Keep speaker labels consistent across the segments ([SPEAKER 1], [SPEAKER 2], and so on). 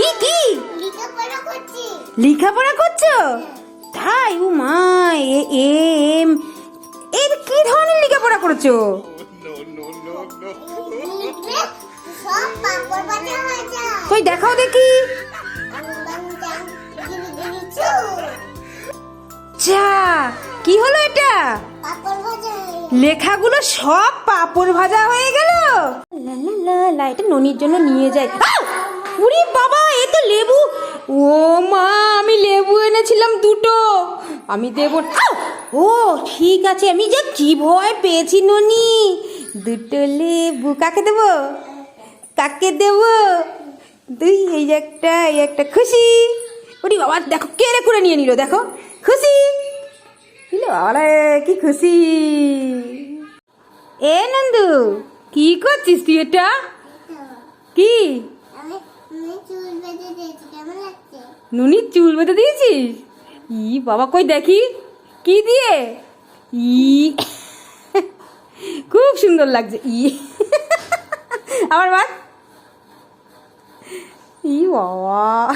[SPEAKER 1] কি কি?
[SPEAKER 2] লেখাপড়া করছ।
[SPEAKER 1] তাই ও মা এ এম এর কি ধরনের লেখাপড়া করছ?
[SPEAKER 2] হয়ে
[SPEAKER 1] কই দেখাও দেখি।
[SPEAKER 2] চু
[SPEAKER 1] যা কি হলো এটা? লেখাগুলো সব পাপড় ভাজা হয়ে গেল? লা লা লা এটা ননির জন্য নিয়ে যায়! উরি বাবা, এ তো লেবু। ও মা, আমি লেবু এনেছিলাম দুটো। আমি দেব! ও, ঠিক আছে, আমি যে কি ভয় পেয়েছি ননি। দুটো লেবু, কাকে দেব? কাকে দেব? দুই, এই একটা এই একটা, খুশি। ওরি বাবা, দেখো কেড়ে করে নিয়ে নিল, দেখো। খুশি? বাবারে কি খুশি। এ নন্দু, কি করছিস তুই এটা? কি
[SPEAKER 2] আমি আমি চুল বেঁধে দিয়েছি কেমন লাগছে
[SPEAKER 1] নুনির চুল বেঁধে দিয়েছিস? ই বাবা কই দেখি? কি দিয়ে? ই। খুব সুন্দর লাগছে ই। আবার বাদ। ই বাবা।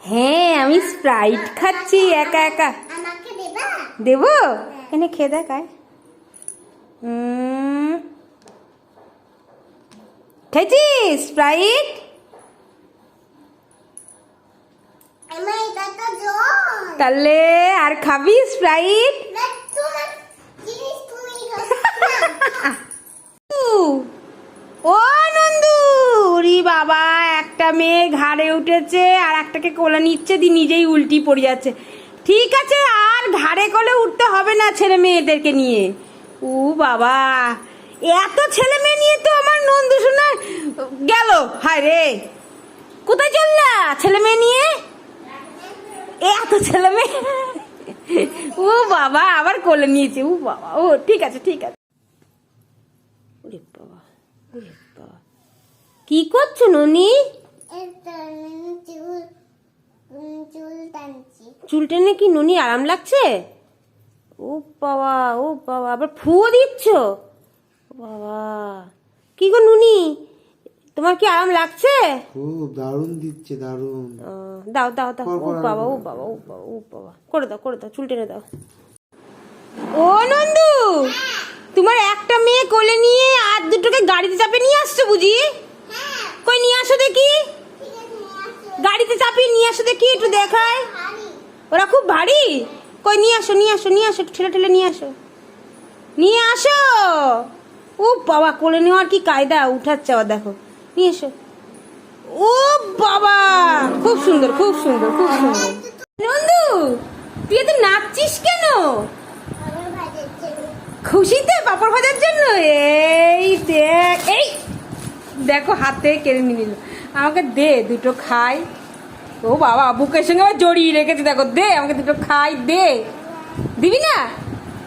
[SPEAKER 1] হ্যাঁ আমি স্প্রাইট খাচ্ছি একা একা।
[SPEAKER 2] দেবো?
[SPEAKER 1] এনে খেয়ে দেখায় খেয়েছিস স্প্রাইট তাহলে আর খাবি স্প্রাইট ও নন্দু রি বাবা একটা মেয়ে ঘাড়ে উঠেছে আর একটাকে কোলে নিচ্ছে দি নিজেই উল্টি পড়ে যাচ্ছে। ঠিক আছে আর ঘাড়ে কোলে উঠতে হবে না ছেলে মেয়েদেরকে নিয়ে। ও বাবা এত ছেলে মেয়ে গেল? হায় রে। কোথায় চললা? ছেলে মেয়ে নিয়ে? এ এত ছেলে মেয়ে? ও বাবা, আবার কোলে নিয়েছে। ও বাবা, ও, ঠিক আছে ঠিক আছে। ওরে বাবা ওরে বাবা। কি করছ, ননি?
[SPEAKER 2] চুল
[SPEAKER 1] টেনে কি ননি আরাম লাগছে? ও বাবা ও বাবা, আবার ফুও দিচ্ছ? বাবা। কি গো নুনি? তোমার কি আরাম লাগছে?
[SPEAKER 3] খুব দারুণ দিচ্ছে দারুণ।
[SPEAKER 1] দাও দাও দাও। ও বাবা ও বাবা ও বাবা ও বাবা। করে দাও করে দাও চুল টেনে দাও। ও নন্দু! তোমার একটা মেয়ে কোলে নিয়ে আর দুটোকে গাড়িতে চাপে নিয়ে আসছো বুঝি? কই নিয়ে আসো দেখি। গাড়িতে চাপিয়ে নিয়ে আসো দেখি একটু দেখায় ওরা খুব ভারী। কই নিয়ে আসো নিয়ে আসো নিয়ে আসো একটু ঠেলে ঠেলে নিয়ে আসো। নিয়ে আসো! ও বাবা কোলে নেওয়ার কি কায়দা? উঠাচ্ছে আবার দেখো। নিয়ে এসো। ও বাবা! খুব সুন্দর খুব সুন্দর খুব সুন্দর। নন্দু, তুই এত নাচছিস কেন? খুশিতে পাপড় ভাজার জন্য? এই দেখ, এই! দেখো, হাতে কেড়ে নিল। আমাকে দে, দুটো খাই। ও বাবা, বুকের সঙ্গে আবার জড়িয়ে রেখেছে, দেখো, দে, আমাকে দুটো খাই, দে। দিবি না?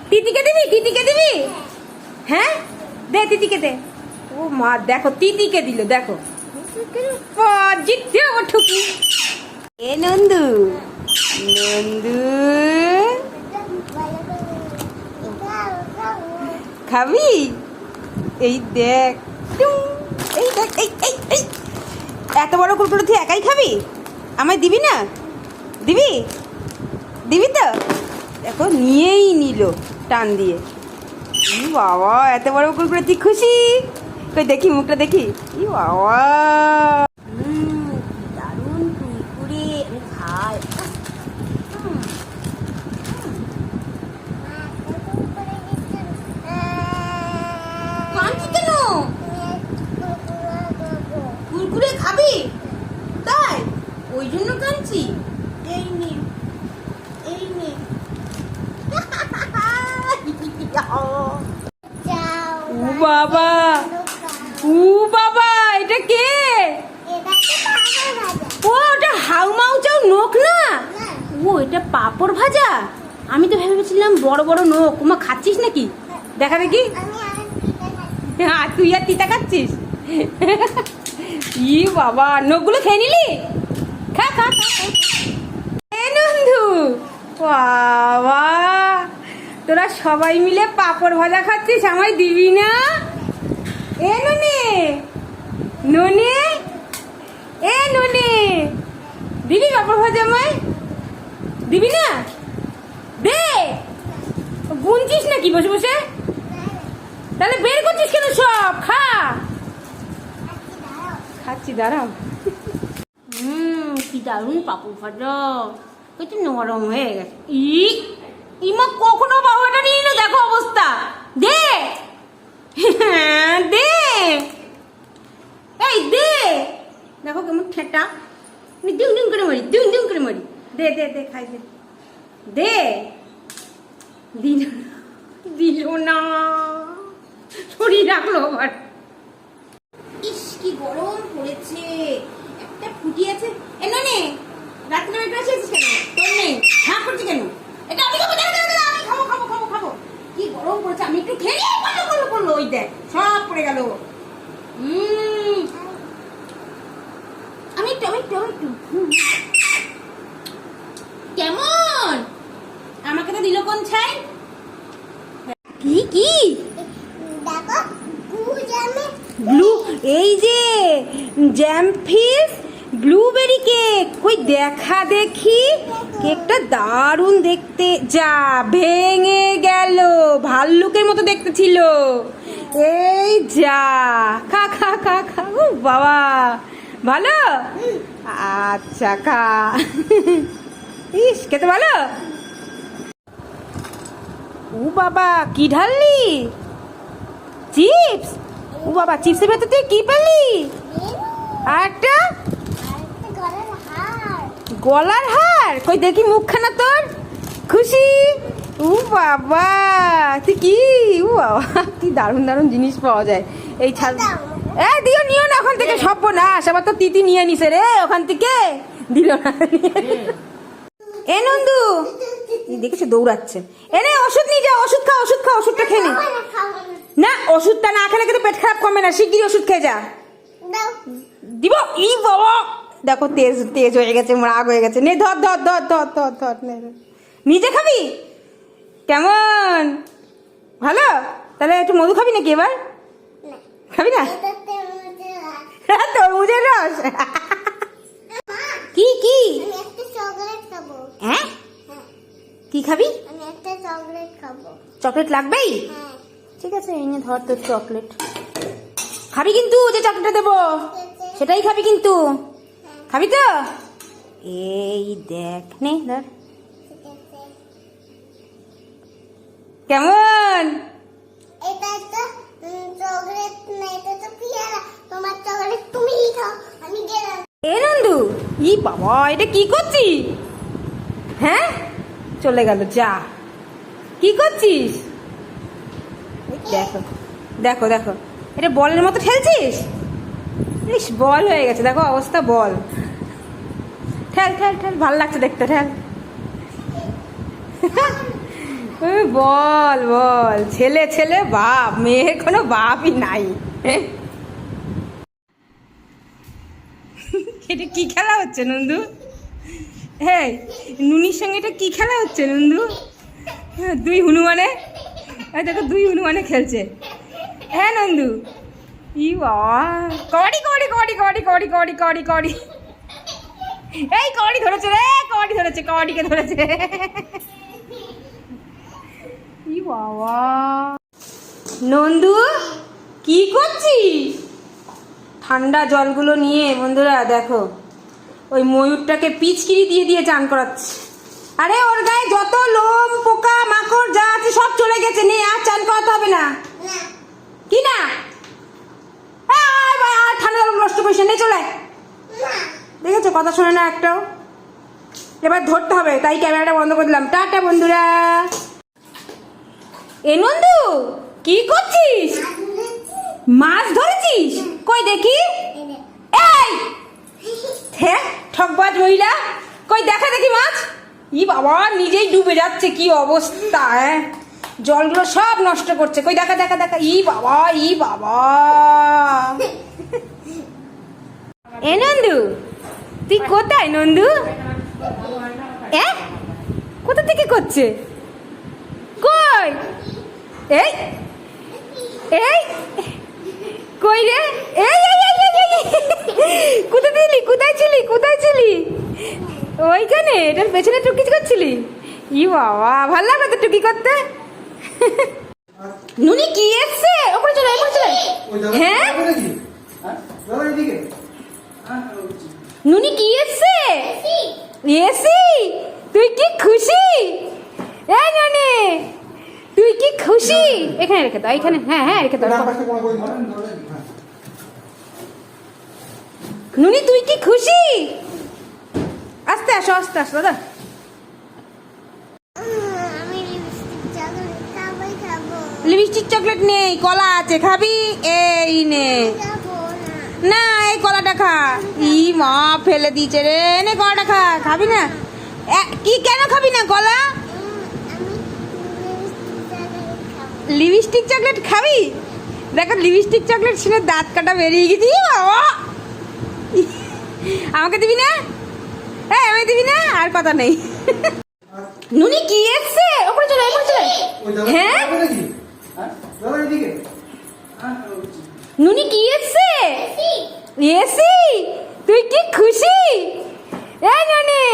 [SPEAKER 1] তিতিকে দিবি? তিতিকে দিবি? হ্যাঁ? দে, তিতিকে দে। ও মা, দেখো, তিতিকে দিল, দেখো। জিততে আমার ঠুকি। এ নন্দু নন্দু। খাবি? এই দেখ এই দেখ, এই এই এই। এত বড় কুরকুরে তুই একাই খাবি? আমায় দিবি না? দিবি? দিবি তো? দেখো, নিয়েই নিল টান দিয়ে। বাবা, এত বড় কুরকুরে তুই খুশি? কই দেখি মুখটা দেখি ই বাবা উম, দারুণ কুরকুরে আমি খাই কাঁদছি কেন কুরকুরে খাবি তাই ওই জন্য কাঁদছি এই নে এই নে ও বাবা ও বাবা এটা কে ও ওটা হাউ মাউ চাও নোক না ও এটা পাপড় ভাজা? আমি তো ভেবেছিলাম বড় বড় নোক মা খাচ্ছিস নাকি? দেখা দেখি। আর তুই আর তিতা খাচ্ছিস? ই বাবা নখগুলো খেয়ে নিলি? খা, খা। নন্দু বাবা তোরা সবাই মিলে পাপড় ভাজা খাচ্ছিস আমায় দিবি না? এ নুনি ননি এ ননি দিবি পাপড় ভাজা আমায়? দিবি না? দে! গুনছিস নাকি বসে বসে? তাহলে বের করছিস কেন সব? খা! খাচ্ছি দাঁড়াও। হুম কি দারুণ পাপড় ভাজা। একটু নরম হয়ে গেছে। ই ইমা কখনো বাবাটা নিয়ে নিল দেখো অবস্থা। দে! হ্যাঁ, দে! এই দে! দেখো কেমন ঠেটা। দিম দিম করে মারি দিম দিম করে মারি। দে দে দে খাই দে। দে। দিল দিল না। শরীর রাখল আবার। ইস কি গরম পড়েছে। একটা ফুটি আছে। এ না নে। রাত্রে কেন? তোর নেই হ্যাঁ করছি কেন? এটা আমি খাব দাঁড়া, দাঁড়া, আমি খাব খাব খাব খাব। কি গরম পড়েছে। আমি একটু খেয়ে নিই, ওই দেখ সব পড়ে গেল। আমি একটু আমি একটু আমি একটু হুম। কেমন আমাকে তো দিল কোন ছাই? কি কি? ব্লু এই যে জ্যাম ফিস ব্লুবেরি কেক কই দেখা দেখি কেকটা দারুণ দেখতে যা ভেঙে গেল ভাল্লুকের মতো দেখতে ছিল। এই যা খা খা খা খা ও বাবা ভালো? আচ্ছা খা। ইস খেতে ভালো? ও বাবা, কি ঢাললি? চিপস? ও বাবা, চিপসের ভেতর তুই কি পেলি? আর একটা?
[SPEAKER 2] গলার হার।
[SPEAKER 1] কই, দেখি মুখখানা তোর। খুশি? ও বাবা, তুই কি? ও বাবা, কি দারুণ দারুণ জিনিস পাওয়া যায়। এই ছাল এ, দিও, নিও না, ওখান থেকে সব না আবার তো তিতি নিয়ে নিছে রে, ওখান থেকে। দিল না। এ, নন্দু দেখেছ দৌড়াচ্ছে। এ নে ওষুধ নিয়ে যা ওষুধ খা ওষুধ খা ওষুধটা খেয়ে নে। ওষুধটা না খেলে কিন্তু পেট খারাপ কমে না শিগগিরই ওষুধ খেয়ে যা। দিব? ই বাবা! দেখো তেজ তেজ হয়ে গেছে রাগ হয়ে গেছে। নে ধর ধর ধর ধর ধর ধর নে। নিজে খাবি? কেমন? ভালো? তাহলে একটু মধু খাবি নাকি এবার? খাবি না? তরমুজের রস। কি কি? কি খাবি?
[SPEAKER 2] আমি একটা চকলেট খাব।
[SPEAKER 1] চকলেট লাগবেই?
[SPEAKER 2] হ্যাঁ।
[SPEAKER 1] ঠিক আছে এই নে ধর তোর চকলেট। খাবি কিন্তু যে চকলেটটা দেবো। সেটাই খাবি কিন্তু।
[SPEAKER 2] হ্যাঁ।
[SPEAKER 1] খাবি তো? এই দেখ নে ধর। কেমন?
[SPEAKER 2] এটা তো চকলেট না এটা তো পিয়ারা। তোমার চকলেট তুমিই খাও আমি গেলাম।
[SPEAKER 1] এ নন্দু! ই বাবা এটা কি করছি হ্যাঁ? চলে গেল, যা। কি করছিস? দেখো দেখো দেখো। এটা বলের মতো ঠেলছিস? ইস, বল হয়ে গেছে। দেখো, অবস্থা বল। ঠেল ঠেল ঠেল, ভালো লাগছে দেখতে, ঠেল। বল বল। ছেলে ছেলে, বাপ। মেয়ের কোনো বাপই নাই। এটা কি খেলা হচ্ছে, নন্দু? হ্যাঁ নুনির সঙ্গে এটা কী খেলা হচ্ছে নন্দু? হ্যাঁ, দুই হনুমানে? এই দেখো দুই হনুমানে খেলছে। হ্যাঁ নন্দু? ই কড়ি কড়ি কড়ি কড়ি কবাডি কড়ি কবাডি কবাডি এই কড়ি ধরেছে রে কবাডি ধরেছে কবাডিকে ধরেছে। ই বাবা। নন্দু কি করছিস? ঠান্ডা জলগুলো নিয়ে বন্ধুরা দেখো। ওই ময়ূরটাকে পিচকিরি দিয়ে দিয়ে চান করাচ্ছে। আরে ওর গায়ে যত লোম পোকা মাকড় যা আছে সব চলে গেছে। নে আর চান করাতে হবে না। কি না? আর ঠান্ডা নষ্ট করিস না, চলে। দেখেছ? কথা শোনে না একটাও। এবার ধরতে হবে তাই ক্যামেরাটা বন্ধ করে দিলাম। টাটা বন্ধুরা। এ নন্দু কি করছিস? মাছ ধরেছিস? কই দেখি। হ্যাঁ ঠকবাজ মহিলা? কই, দেখা দেখি মাছ? ই বাবা, নিজেই ডুবে যাচ্ছে, কি অবস্থা হ্যাঁ? জলগুলো সব নষ্ট করছে। কই, দেখা দেখা দেখা। ই বাবা ই বাবা। এ নন্দু, তুই কোথায় নন্দু? এ? কোথা থেকে করছে? কই? এই এই, কই রে? কোথায় ছিলি? ওইখানে, এটার পেছনে টুকি করছিলি? ই বাবা, ভালো লাগবে তো টুকি করতে। নুনি, কি এসছে? ওপরে চলে ওপরে চলে। হ্যাঁ? নুনি, কি এসছে? এসি? তুই কি খুশি? এই নুনি, তুই কি খুশি? এখানে রেখে দাও, এখানে হ্যাঁ হ্যাঁ রেখে দাও। নুনি তুই কি খুশি? আস্তে আসো আস্তে আসো দাদা।
[SPEAKER 2] লিপস্টিক চকলেট
[SPEAKER 1] নেই কলা আছে খাবি? এই নে।
[SPEAKER 2] না।
[SPEAKER 1] এই কলাটা খা। ই মা ফেলে দিয়েছে রে। নে কলাটা খা খাবি না? কি কেন খাবি না কলা?
[SPEAKER 2] লিপস্টিক চকলেট খাব?
[SPEAKER 1] দেখো লিপস্টিক চকলেট শুনে দাঁত কাটা বেরিয়ে গেছি। ই বাবা! আমাকে দিবি না? এই আমি দিবি না? আর কথা নেই। নুনি, কি এসছে? ওপরে চলে ওপরে চলে। হ্যাঁ? নুনি, কি এসছে? এসি? তুই কি খুশি? এই নুনি,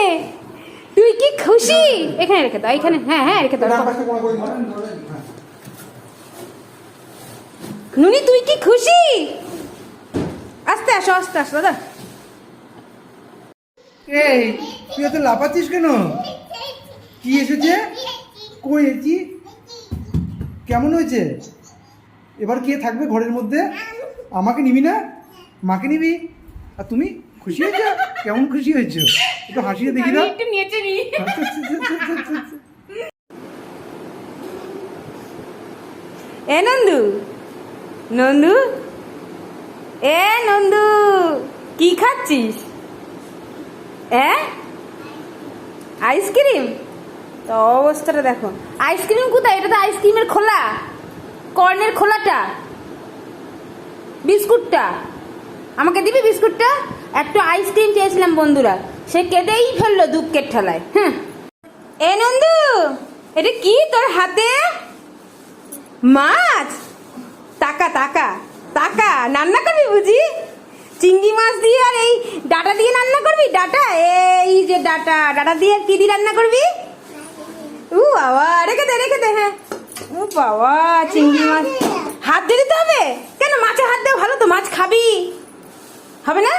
[SPEAKER 1] তুই কি খুশি? এখানে রেখে দাও, এখানে। হ্যাঁ হ্যাঁ রেখে দাও। নুনি, তুই কি খুশি? আস্তে আসো আস্তে আসো, দাদা।
[SPEAKER 4] এই তুই এত লাফাচ্ছিস কেন? কি এসেছে? কই এটি কেমন হয়েছে? এবার কে থাকবে ঘরের মধ্যে? আমাকে নিবি না? মাকে নিবি? আর তুমি? খুশি হয়েছো? কেমন খুশি হয়েছো? একটু হাসিয়ে দেখি না?
[SPEAKER 1] একটু নেচে নি এ নন্দু নন্দু? এ নন্দু কি খাচ্ছিস? এ? Ice cream? তো অবস্থাটা দেখো। আইসক্রিম কোথায়? এটা তো আইসক্রিমের খোলা। কর্নের খোলাটা। বিস্কুটটা। আমাকে দিবি বিস্কুটটা? একটু আইসক্রিম চেয়েছিলাম বন্ধুরা। সে কেটেই ফেলল দুঃখের ঠেলায়। হ্যাঁ এ নন্দু, এটা কি তোর হাতে? মাছ? টাকা টাকা টাকা রান্না করবি বুঝি? চিংড়ি মাছ দিয়ে আর এই ডাটা দিয়ে রান্না করবি? ডাটা? এই যে ডাটা। ডাটা দিয়ে কি দিয়ে রান্না করবি? উ বাবা রেখে দে রেখে দে হ্যাঁ। উ বাবা চিংড়ি মাছ। হাত দিয়ে দিতে হবে? কেন মাছে হাত দেওয়া ভালো তো? মাছ খাবি। হবে না?